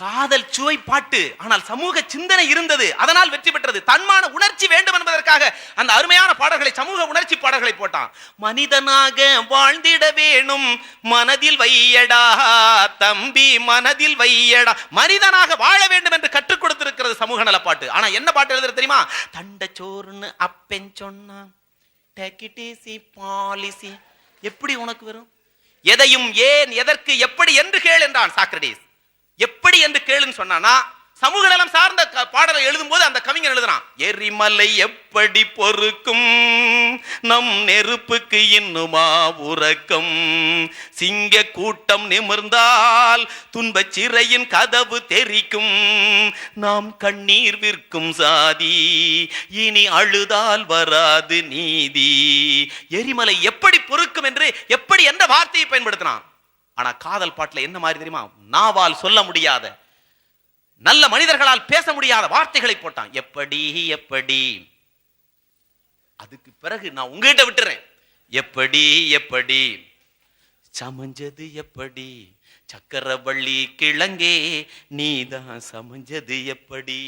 காதல் சுவை பாட்டு. ஆனால் சமூக சிந்தனை இருந்தது. அதனால் வெற்றி பெற்றது. தன்மான உணர்ச்சி வேண்டும் என்பதற்காக அந்த அருமையான பாடல்களை சமூக உணர்ச்சி பாடல்களை போட்டான். மனிதனாக வாழ்ந்திட வேணும். மனதில் வையடா தம்பி மனதில் வையடா. மனிதனாக வாழ வேண்டும் என்று கற்றுக் கொடுத்திருக்கிறது சமூக நல பாட்டு. ஆனா என்ன பாட்டு எழுதுற தெரியுமா? தண்டச்சோறுன்னு அப்பன் சொன்னான். Take எப்படி உனக்கு வரும்? எதையும் ஏன் எதற்கு எப்படி என்று கேள் என்றான் சாக்ரடீஸ். எப்படி என்று கேளுன்னு சொன்னானா சமூக நலம் சார்ந்த பாடலை பாடலை எழுதும்போது அந்த கவிஞன் எழுதுறான் எரிமலை எப்படி பொறுக்கும்? நம் நெருப்புக்கு இன்னுமா உறக்கம்? சிங்க கூட்டம் நிமிர்ந்தால் துன்பச் சிறையின் கதவு தெரிக்கும். நாம் கண்ணீர் விற்கும் சாதி இனி அழுதால் வராது நீதி. எரிமலை எப்படி பொறுக்கும் என்று எப்படி எந்த வார்த்தையை பயன்படுத்தினான்? ஆனா காதல் பாட்டுல என்ன மாதிரி தெரியுமா? நாவால் சொல்ல முடியாத நல்ல மனிதர்களால் பேச முடியாத வார்த்தைகளை போட்டான். எப்படி எப்படி? அதுக்கு பிறகு நான் உங்ககிட்ட விட்டுறேன். எப்படி எப்படி? சமஞ்சது எப்படி? சக்கரவள்ளி கிழங்கே நீதான் சமஞ்சது எப்படி?